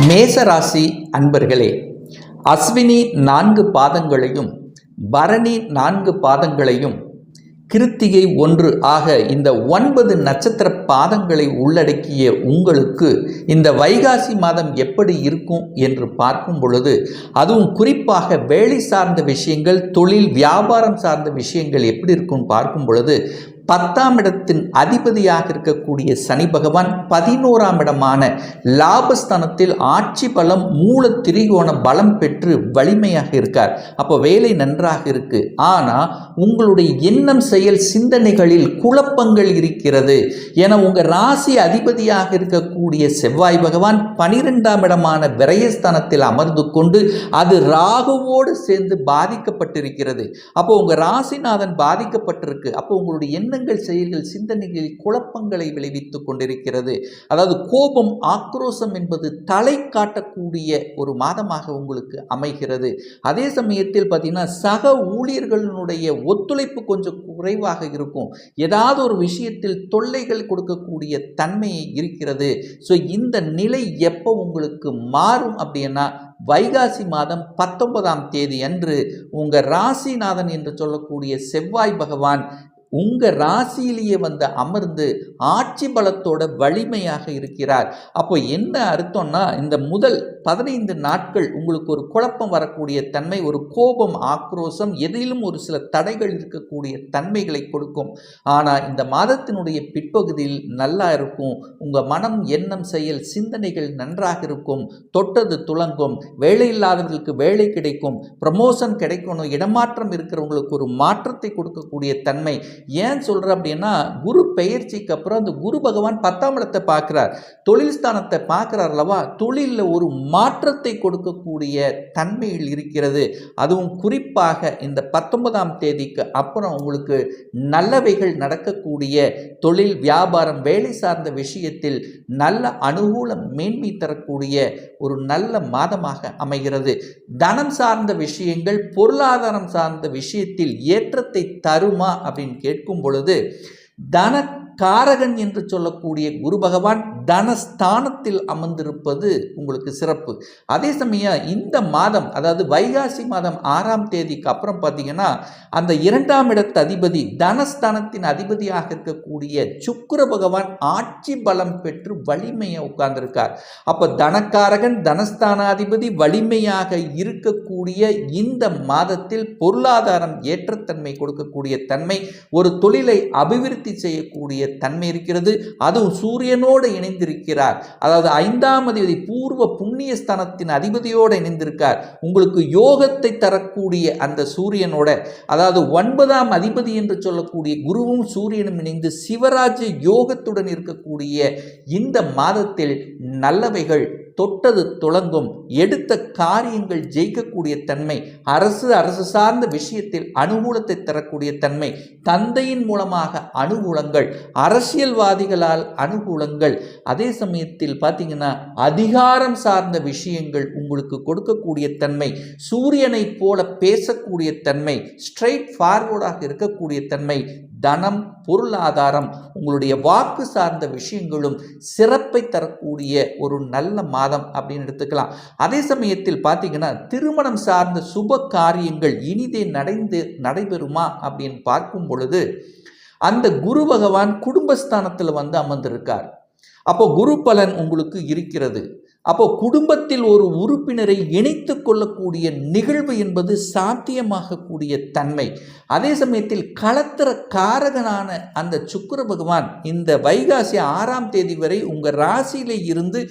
மேசராசி அன்பர்களே அஸ்வினி நான்கு பாதங்களையும் பரணி நான்கு பாதங்களையும் கிருத்திகை ஒன்று ஆக இந்த ஒன்பது நட்சத்திர பாதங்களை உள்ளடக்கிய உங்களுக்கு இந்த வைகாசி மாதம் எப்படி இருக்கும் என்று பார்க்கும் பொழுது அதுவும் குறிப்பாக வேலை சார்ந்த விஷயங்கள் தொழில் வியாபாரம் சார்ந்த விஷயங்கள் எப்படி இருக்கும்னு பார்க்கும் பொழுது பத்தாம் இடத்தின் அதிபதியாக இருக்கக்கூடிய சனி பகவான் பதினோராம் இடமான லாபஸ்தானத்தில் ஆட்சி பலம் மூல திரிகோண பலம் பெற்று வலிமையாக இருக்கார். அப்போ வேலை நன்றாக இருக்கு. ஆனால் உங்களுடைய எண்ணம் செயல் சிந்தனைகளில் குழப்பங்கள் இருக்கிறது. என உங்கள் ராசி அதிபதியாக இருக்கக்கூடிய செவ்வாய் பகவான் பனிரெண்டாம் இடமான விரயஸ்தானத்தில் அமர்ந்து கொண்டு அது ராகுவோடு சேர்ந்து பாதிக்கப்பட்டிருக்கிறது. அப்போ உங்கள் ராசிநாதன் பாதிக்கப்பட்டிருக்கு. அப்போ உங்களுடைய எண்ணங்கள் செயல்கள் சிந்தனைகளில் குழப்பங்களை விளைவித்துக் கொண்டிருக்கிறது. அதாவது கோபம் ஆக்ரோசம் என்பது தலை காட்டக்கூடிய ஒரு மாதமாக உங்களுக்கு அமைகிறது. அதே சமயத்தில் பார்த்தீங்கன்னா சக ஊழியர்களுடைய ஒத்துழைப்பு கொஞ்சம் குறைவாக இருக்கும். ஏதாவது ஒரு விஷயத்தில் தொல்லைகள் கொடுக்கக்கூடிய தன்மை இருக்கிறது. ஸோ இந்த நிலை எப்போ உங்களுக்கு மாறும் அப்படின்னா வைகாசி மாதம் பத்தொன்பதாம் தேதி அன்று உங்கள் ராசிநாதன் என்று சொல்லக்கூடிய செவ்வாய் பகவான் உங்கள் ராசியிலேயே வந்து அமர்ந்து ஆட்சி பலத்தோட வலிமையாக இருக்கிறார். அப்போ என்ன அர்த்தம்னா இந்த முதல் பதினைந்து நாட்கள் உங்களுக்கு ஒரு குழப்பம் வரக்கூடிய தன்மை ஒரு கோபம் ஆக்ரோஷம் எதிலும் ஒரு சில தடைகள் இருக்கக்கூடிய தன்மைகளை கொடுக்கும். ஆனால் இந்த மாதத்தினுடைய பிற்பகுதியில் நல்லா இருக்கும். உங்கள் மனம் எண்ணம் செயல் சிந்தனைகள் நன்றாக இருக்கும். தொட்டது துளங்கும். வேலை இல்லாதவர்களுக்கு வேலை கிடைக்கும். ப்ரமோஷன் கிடைக்கணும். இடமாற்றம் இருக்கிறவங்களுக்கு ஒரு மாற்றத்தை கொடுக்கக்கூடிய தன்மை. ஏன் சொல்கிறேன் அப்படின்னா குரு பெயர்ச்சிக்கு அப்புறம் அந்த குரு பகவான் பத்தாம் இடத்தை பார்க்குறார். தொழில் ஸ்தானத்தை பார்க்குறார் அல்லவா? தொழிலில் ஒரு மாற்றத்தை கொடுக்கக்கூடிய தன்மையில் இருக்கிறது. அதுவும் குறிப்பாக இந்த பத்தொன்பதாம் தேதிக்கு அப்புறம் உங்களுக்கு நல்லவைகள் நடக்கக்கூடிய தொழில் வியாபாரம் வேலை சார்ந்த விஷயத்தில் நல்ல அனுகூலம் மேன்மை தரக்கூடிய ஒரு நல்ல மாதமாக அமைகிறது. தனம் சார்ந்த விஷயங்கள் பொருளாதாரம் சார்ந்த விஷயத்தில் ஏற்றத்தை தருமா அப்படின்னு கேட்கும் பொழுது தன காரகன் என்று சொல்லக்கூடிய குரு பகவான் தனஸ்தானத்தில் அமர்ந்திருப்பது உங்களுக்கு சிறப்பு. அதே சமயம் இந்த மாதம் அதாவது வைகாசி மாதம் ஆறாம் தேதிக்கு அப்புறம் பார்த்தீங்கன்னா அந்த இரண்டாம் இடத்து அதிபதி தனஸ்தானத்தின் அதிபதியாக இருக்கக்கூடிய சுக்கர பகவான் ஆட்சி பலம் பெற்று வலிமையை உட்கார்ந்திருக்கார். அப்போ தனக்காரகன் தனஸ்தானாதிபதி வலிமையாக இருக்கக்கூடிய இந்த மாதத்தில் பொருளாதாரம் ஏற்றத்தன்மை கொடுக்கக்கூடிய தன்மை ஒரு தொழிலை அபிவிருத்தி செய்யக்கூடிய தன்மை இருக்கிறது. அதுவும் சூரியனோடு இணைந்திருக்கிறார். அதாவது ஐந்தாம் அதிபதி பூர்வ புண்ணிய ஸ்தானத்தின் அதிபதியோடு இணைந்திருக்கார். உங்களுக்கு யோகத்தை தரக்கூடிய அந்த சூரியனோட அதாவது ஒன்பதாம் அதிபதி என்று சொல்லக்கூடிய குருவும் சூரியனும் இணைந்து சிவராஜ யோகத்துடன் இருக்கக்கூடிய இந்த மாதத்தில் நல்லவைகள் தொட்டது துளங்கும். எடுத்த காரியங்கள் ஜெயிக்கக்கூடிய தன்மை அரசு அரசு சார்ந்த விஷயத்தில் அனுகூலத்தை தரக்கூடிய தன்மை தந்தையின் மூலமாக அனுகூலங்கள் அரசியல்வாதிகளால் அனுகூலங்கள். அதே சமயத்தில் பார்த்தீங்கன்னா அதிகாரம் சார்ந்த விஷயங்கள் உங்களுக்கு கொடுக்கக்கூடிய தன்மை சூரியனைப் போல பேசக்கூடிய தன்மை ஸ்ட்ரைட் ஃபார்வர்டாக இருக்கக்கூடிய தன்மை தனம் பொருளாதாரம் உங்களுடைய வாக்கு சார்ந்த விஷயங்களும் சிறப்பை தரக்கூடிய ஒரு நல்ல மாதம் அப்படின்னு எடுத்துக்கலாம். அதே சமயத்தில் பார்த்தீங்கன்னா திருமணம் சார்ந்த சுப காரியங்கள் இனிதே நடைந்து நடைபெறுமா அப்படின்னு பார்க்கும் பொழுது அந்த குரு பகவான் குடும்பஸ்தானத்தில் வந்து அமர்ந்திருக்கார். அப்போ குரு பலன் உங்களுக்கு இருக்கிறது. அப்போ குடும்பத்தில் ஒரு உறுப்பினரை இணைத்து கொள்ளக்கூடிய நிகழ்வு என்பது சாத்தியமாகக்கூடிய தன்மை. அதே சமயத்தில் களத்திர காரகனான அந்த சுக்கிர பகவான் இந்த வைகாசி ஆறாம் தேதி வரை உங்கள் ராசியிலே இருந்து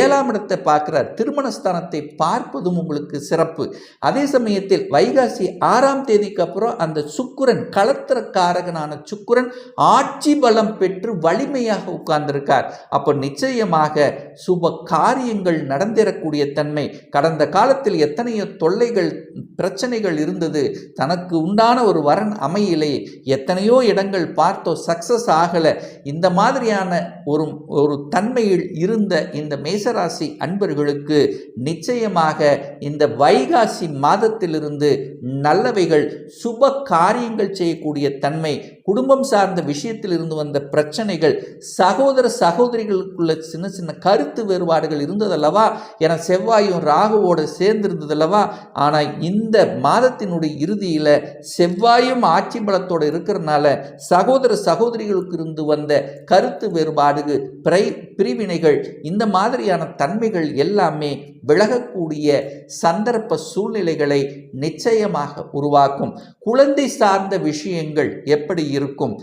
ஏழாம் இடத்தை பார்க்குறார். திருமணஸ்தானத்தை பார்ப்பதும் உங்களுக்கு சிறப்பு. அதே சமயத்தில் வைகாசி ஆறாம் தேதிக்கு அப்புறம் அந்த சுக்குரன் களத்திர காரகனான சுக்குரன் ஆட்சி பலம் பெற்று வலிமையாக உட்கார்ந்திருக்கார். அப்போ நிச்சயமாக சுப காரியங்கள் நடந்தேறக்கூடிய தன்மை. கடந்த காலத்தில் எத்தனையோ தொல்லைகள் பிரச்சனைகள் இருந்தது. தனக்கு உண்டான ஒரு வரன் அமையிலே. எத்தனையோ இடங்கள் பார்த்தோ சக்சஸ் ஆகலை. இந்த மாதிரியான ஒரு ஒரு தன்மையில் இருந்த இந்த மேசராசி அன்பர்களுக்கு நிச்சயமாக இந்த வைகாசி மாதத்திலிருந்து நல்லவைகள் சுப காரியங்கள் செய்யக்கூடிய தன்மை குடும்பம் சார்ந்த விஷயத்தில் இருந்து வந்த பிரச்சனைகள் சகோதர சகோதரிகளுக்குள்ள சின்ன சின்ன கருத்து வேறுபாடுகள் இருந்ததல்லவா? என செவ்வாயும் ராகுவோட சேர்ந்திருந்ததல்லவா? ஆனால் இந்த மாதத்தினுடைய இறுதியில் செவ்வாயும் ஆட்சி பலத்தோடு இருக்கிறனால சகோதர சகோதரிகளுக்கு இருந்து வந்த கருத்து வேறுபாடு பிரை பிரிவினைகள் இந்த மாதிரியான தன்மைகள் எல்லாமே விலகக்கூடிய சந்தர்ப்ப சூழ்நிலைகளை நிச்சயமாக உருவாக்கும். குழந்தை சார்ந்த விஷயங்கள் எப்படி இருக்கும்.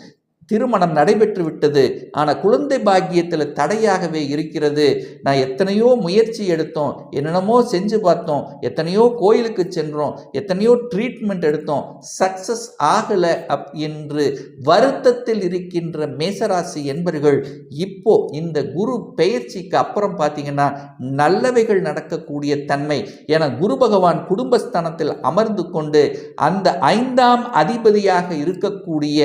திருமணம் நடைபெற்று விட்டது. ஆனால் குழந்தை பாக்கியத்தில் தடையாகவே இருக்கிறது. நான் எத்தனையோ முயற்சி எடுத்தோம். என்னென்னமோ செஞ்சு பார்த்தோம். எத்தனையோ கோயிலுக்கு சென்றோம். எத்தனையோ ட்ரீட்மெண்ட் எடுத்தோம். சக்சஸ் ஆகலை அப் என்று வருத்தத்தில் இருக்கின்ற மேசராசி என்பர்கள் இப்போ இந்த குரு பெயர்ச்சிக்கு அப்புறம் பார்த்தீங்கன்னா நல்லவைகள் நடக்கக்கூடிய தன்மை. என குரு பகவான் குடும்பஸ்தானத்தில் அமர்ந்து கொண்டு அந்த ஐந்தாம் அதிபதியாக இருக்கக்கூடிய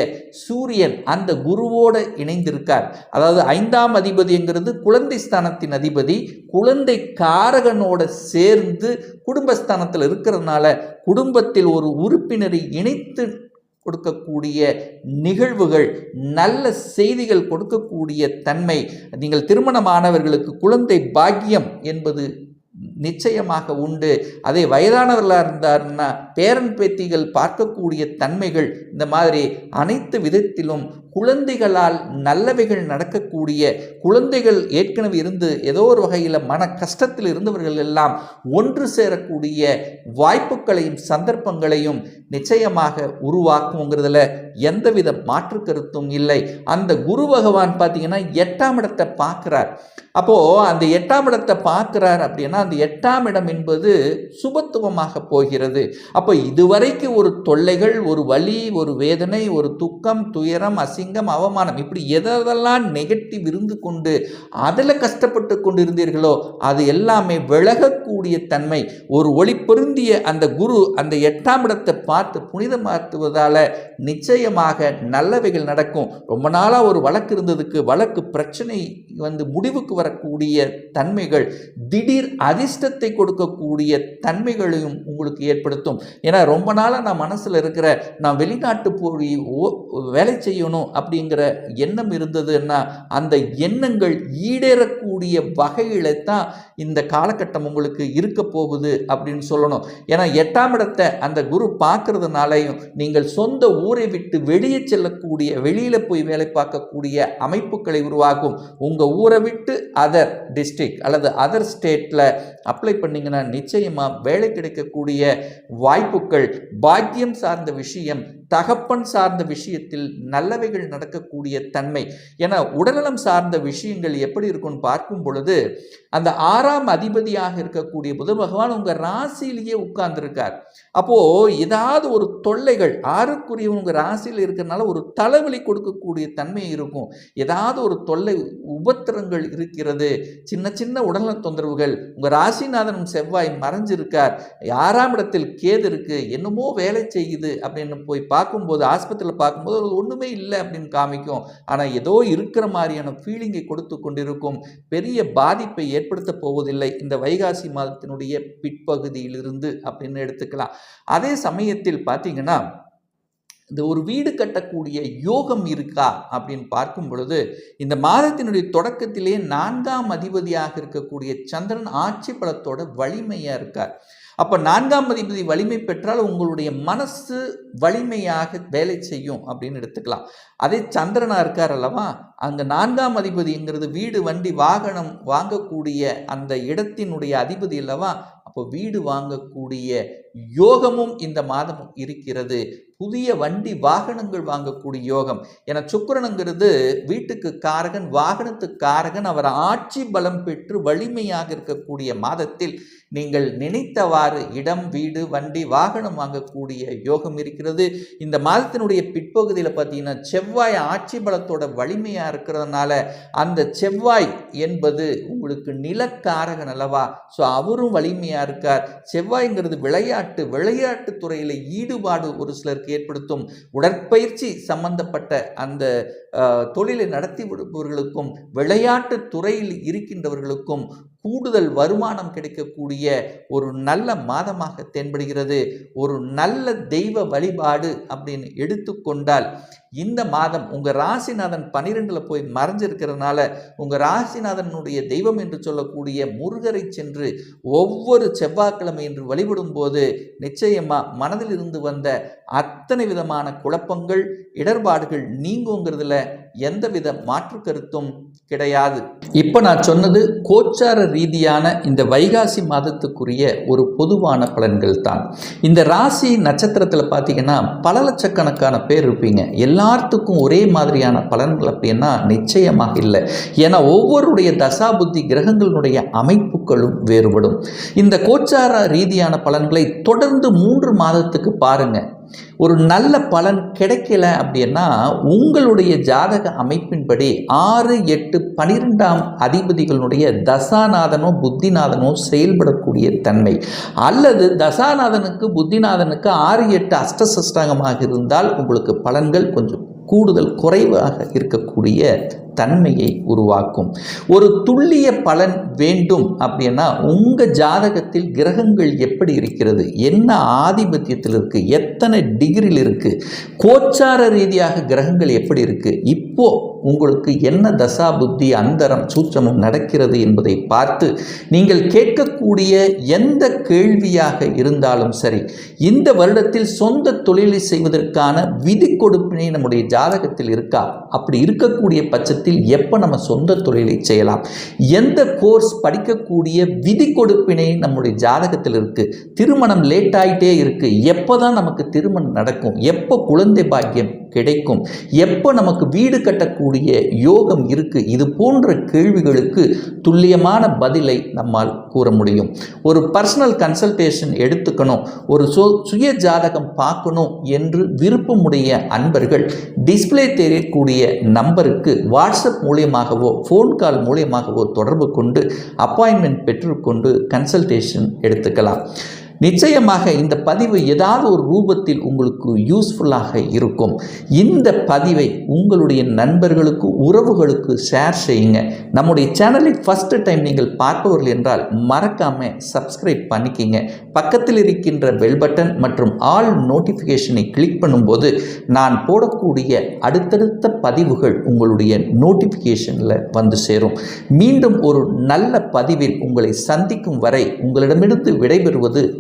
சூரியன் அந்த குருவோடு இணைந்திருக்கார். அதாவது ஐந்தாம் அதிபதிங்கிறது குழந்தை ஸ்தானத்தின் அதிபதி. குழந்தை காரகனோட சேர்ந்து குடும்பஸ்தானத்தில் இருக்கிறதுனால குடும்பத்தில் ஒரு உறுப்பினரை இணைத்து கொடுக்கக்கூடிய நிகழ்வுகள் நல்ல செய்திகள் கொடுக்கக்கூடிய தன்மை. நீங்கள் திருமணமானவர்களுக்கு குழந்தை பாக்கியம் என்பது நிச்சயமாக உண்டு. அதே வயதானவர்களாக இருந்தாருன்னா பேரன் பேத்திகள் பார்க்கக்கூடிய தன்மைகள் இந்த மாதிரி அனைத்து விதத்திலும் குழந்தைகளால் நல்லவைகள் நடக்கக்கூடிய குழந்தைகள் ஏற்கனவே இருந்து ஏதோ ஒரு வகையில் மன கஷ்டத்தில் இருந்தவர்கள் எல்லாம் ஒன்று சேரக்கூடிய வாய்ப்புகளையும் சந்தர்ப்பங்களையும் நிச்சயமாக உருவாக்குங்கிறதுல எந்தவித மாற்று கருத்தும் இல்லை. அந்த குரு பகவான் பார்த்தீங்கன்னா எட்டாம் இடத்தை பார்க்குறார். அப்போது அந்த எட்டாம் இடத்தை பார்க்குறார் அப்படின்னா அந்த எட்டாம் இடம் என்பது சுபத்துவமாக போகிறது. அப்போ இதுவரைக்கு ஒரு தொல்லைகள் ஒரு வலி ஒரு வேதனை ஒரு துக்கம் துயரம் அசிங்கம் அவமானம் இப்படி எதெல்லாம் நெகட்டிவ் இருந்து கொண்டு அதில் கஷ்டப்பட்டு கொண்டு இருந்தீர்களோ அது எல்லாமே விலகக்கூடிய தன்மை. ஒரு ஒளி பொருந்திய அந்த குரு அந்த எட்டாம் இடத்தை பார்த்து புனிதமாக்குவதால் நிச்சயமாக நல்லவைகள் நடக்கும். ரொம்ப நாளாக ஒரு வழக்கு இருந்ததுக்கு வழக்கு பிரச்சனை வந்து முடிவுக்கு வரக்கூடிய தன்மைகள் திடீர் அதிர்ஷ்டத்தை கொடுக்கக்கூடிய தன்மைகளையும் உங்களுக்கு ஏற்படுத்தும். ஏன்னா ரொம்ப நாளாக நான் மனசில் இருக்கிற நான் வெளிநாட்டு போய் ஓ- வேலை செய்யணும் அப்படிங்கிற எண்ணம் இருந்ததுன்னா அந்த எண்ணங்கள் ஈடேறக்கூடிய வகையில தான் இந்த காலகட்டம் உங்களுக்கு இருக்க போகுது அப்படின்னு சொல்லணும். ஏன்னா எட்டாம் இடத்தை அந்த குரு பார்க்கறதுனாலையும் நீங்கள் சொந்த ஊரை விட்டு வெளியே செல்லக்கூடிய வெளியில் போய் வேலை பார்க்கக்கூடிய அமைப்புகளை உருவாக்கும். உங்கள் ஊரை விட்டு அதர் டிஸ்ட்ரிக்ட் அல்லது அதர் ஸ்டேட்டில் அப்ளை பண்ணிங்கன்னா நிச்சயமாக வேலை கிடைக்கக்கூடிய வாய்ப்புகள் பாக்கியம் சார்ந்த விஷயம் தகப்பன் சார்ந்த விஷயத்தில் நல்லவைகள் நடக்கக்கூடிய தன்மை. என உடல்நலம் சார்ந்த விஷயங்கள் எப்படி இருக்கும்னு பார்க்கும் பொழுது அந்த ஆறாம் அதிபதியாக இருக்கக்கூடிய புத பகவான் உங்கள் ராசியிலேயே உட்கார்ந்துருக்கார். அப்போது ஏதாவது ஒரு தொல்லைகள் ஆறுக்குரிய உங்கள் ராசியில் இருக்கிறனால ஒரு தலைவலி கொடுக்கக்கூடிய தன்மை இருக்கும். ஏதாவது ஒரு தொல்லை உபத்திரங்கள் இருக்கிறது. சின்ன சின்ன உடல்நல தொந்தரவுகள். உங்கள் ராசிநாதனும் செவ்வாய் மறைஞ்சிருக்கார். ஆறாம் இடத்தில் கேது இருக்கு. என்னமோ வேலை செய்யுது அப்படின்னு போய் பார்க்கும்போது ஆஸ்பத்திரியில் பார்க்கும்போது அது ஒன்றுமே இல்லை அப்படின்னு காமிக்கும். ஆனால் ஏதோ இருக்கிற மாதிரியான ஃபீலிங்கை கொடுத்து கொண்டிருக்கும். பெரிய பாதிப்பை ஏற்படுத்த போவதில்லை. இந்த வைகாசி மாதத்தினுடைய பிற்பகுதியிலிருந்து அப்படின்னு எடுத்துக்கலாம். அதே சமயத்தில் பார்த்தீங்கன்னா இந்த ஒரு வீடு கட்டக்கூடிய யோகம் இருக்கா அப்படின்னு பார்க்கும் பொழுது இந்த மாதத்தினுடைய தொடக்கத்திலே நான்காம் அதிபதியாக இருக்கக்கூடிய சந்திரன் ஆட்சி பலத்தோட வலிமையாக இருக்கார். அப்போ நான்காம் அதிபதி வலிமை பெற்றால் உங்களுடைய மனசு வலிமையாக வேலை செய்யும் அப்படின்னு எடுத்துக்கலாம். அதே சந்திரனா இருக்கார் அல்லவா? அங்கே நான்காம் அதிபதிங்கிறது வீடு வண்டி வாகனம் வாங்கக்கூடிய அந்த இடத்தினுடைய அதிபதி அல்லவா? அப்போ வீடு வாங்கக்கூடிய யோகமும் இந்த மாதமும் இருக்கிறது. புதிய வண்டி வாகனங்கள் வாங்கக்கூடிய யோகம். என சுக்கரனுங்கிறது வீட்டுக்கு காரகன் வாகனத்துக்கு காரகன் அவர் ஆட்சி பலம் பெற்று வலிமையாக இருக்கக்கூடிய மாதத்தில் நீங்கள் நினைத்தவாறு இடம் வீடு வண்டி வாகனம் வாங்கக்கூடிய யோகம் இருக்கிறது. இந்த மாதத்தினுடைய பிற்பகுதியில் பார்த்தீங்கன்னா செவ்வாய் ஆட்சி பலத்தோட வலிமையாக இருக்கிறதுனால அந்த செவ்வாய் என்பது உங்களுக்கு நிலக்காரகன் அல்லவா? ஸோ அவரும் வலிமையாக இருக்கார். செவ்வாய்ங்கிறது விளையாட்டு விளையாட்டு துறையில் ஈடுபாடு ஒரு சிலருக்கு ஏற்படுத்தும். உடற்பயிற்சி சம்பந்தப்பட்ட அந்த தொழிலை நடத்தி விடுபவர்களுக்கும் விளையாட்டு துறையில் இருக்கின்றவர்களுக்கும் கூடுதல் வருமானம் கிடைக்கக்கூடிய ஒரு நல்ல மாதமாக தென்படுகிறது. ஒரு நல்ல தெய்வ வழிபாடு அப்படின்னு எடுத்துக்கொண்டால் இந்த மாதம் உங்கள் ராசிநாதன் பனிரெண்டில் போய் மறைஞ்சிருக்கிறதுனால உங்கள் ராசிநாதனுடைய தெய்வம் என்று சொல்லக்கூடிய முருகரை சென்று ஒவ்வொரு செவ்வாய்க்கிழமை என்று வழிபடும் போது நிச்சயமாக மனதில் இருந்து வந்த அத்தனை விதமான குழப்பங்கள் இடர்பாடுகள் நீங்குங்கிறதுல எந்தவித மாற்று கருத்தும் கிடையாது. இப்போ நான் சொன்னது கோச்சார ரீதியான இந்த வைகாசி மாதத்துக்குரிய ஒரு பொதுவான பலன்கள் தான். இந்த ராசி நட்சத்திரத்தில் பார்த்தீங்கன்னா பல லட்சக்கணக்கான பேர் இருப்பீங்க. எல்லாத்துக்கும் ஒரே மாதிரியான பலன்கள் அப்படின்னா நிச்சயமாக இல்லை. ஏன்னா ஒவ்வொருடைய தசாபுத்தி கிரகங்களுடைய அமைப்புகளும் வேறுபடும். இந்த கோச்சார ரீதியான பலன்களை தொடர்ந்து மூன்று மாதத்துக்கு பாருங்க. ஒரு நல்ல பலன் கிடைக்கல அப்படின்னா உங்களுடைய ஜாதக அமைப்பின்படி ஆறு எட்டு பனிரெண்டாம் அதிபதிகளுடைய தசாநாதனோ புத்திநாதனோ செயல்படக்கூடிய தன்மை. அல்லது தசாநாதனுக்கு புத்திநாதனுக்கு ஆறு எட்டு அஷ்டசஷ்டாங்கமாக இருந்தால் உங்களுக்கு பலன்கள் கொஞ்சம் கூடுதல் குறைவாக இருக்கக்கூடிய தன்மையை உருவாக்கும். ஒரு துல்லிய பலன் வேண்டும் அப்படின்னா உங்கள் ஜாதகத்தில் கிரகங்கள் எப்படி இருக்கிறது? என்ன ஆதிபத்தியத்தில் இருக்குது எத்தனை டிகிரியில் இருக்குது கோச்சார ரீதியாக கிரகங்கள் எப்படி இருக்குது இப்போ உங்களுக்கு என்ன தசா புத்தி அந்தரம் சூட்சமும் நடக்கிறது என்பதை பார்த்து நீங்கள் கேட்கக்கூடிய எந்த கேள்வியாக இருந்தாலும் சரி இந்த வருடத்தில் சொந்த தொழிலை செய்வதற்கான விதி கொடுப்பினை நம்முடைய ஜாதகத்தில் இருக்கா? அப்படி இருக்கக்கூடிய பட்சத்தில் எப்போ நம்ம சொந்த தொழிலை செய்யலாம்? எந்த கோர்ஸ் படிக்கக்கூடிய விதி கொடுப்பினை நம்முடைய ஜாதகத்தில் இருக்குது திருமணம் லேட் ஆகிட்டே இருக்குது எப்போ தான் நமக்கு திருமணம் நடக்கும்? எப்போ குழந்தை பாக்கியம்? கிடைக்கும். எப்போ நமக்கு வீடு கட்டக்கூடிய யோகம் இருக்குது இது போன்ற கேள்விகளுக்கு துல்லியமான பதிலை நம்மால் கூற முடியும். ஒரு பர்சனல் கன்சல்டேஷன் எடுத்துக்கணும். ஒரு சு சுய ஜாதகம் பார்க்கணும் என்று விருப்பமுடைய அன்பர்கள் டிஸ்பிளே தெரியக்கூடிய நம்பருக்கு வாட்ஸ்அப் மூலியமாகவோ ஃபோன் கால் மூலியமாகவோ தொடர்பு கொண்டு அப்பாயின்மெண்ட் பெற்றுக்கொண்டு கன்சல்டேஷன் எடுத்துக்கலாம். நிச்சயமாக இந்த பதிவு ஏதாவது ஒரு ரூபத்தில் உங்களுக்கு யூஸ்ஃபுல்லாக இருக்கும். இந்த பதிவை உங்களுடைய நண்பர்களுக்கு உறவுகளுக்கு ஷேர் செய்யுங்க. நம்முடைய சேனலை ஃபஸ்ட்டு டைம் நீங்கள் பார்ப்பவர்கள் என்றால் மறக்காமல் சப்ஸ்கிரைப் பண்ணிக்கிங்க. பக்கத்தில் இருக்கின்ற பெல் பட்டன் மற்றும் ஆல் நோட்டிஃபிகேஷனை கிளிக் பண்ணும்போது நான் போடக்கூடிய அடுத்தடுத்த பதிவுகள் உங்களுடைய நோட்டிஃபிகேஷனில் வந்து சேரும். மீண்டும் ஒரு நல்ல பதிவில் உங்களை சந்திக்கும் வரை உங்களிடமிருந்து விடைபெறுவது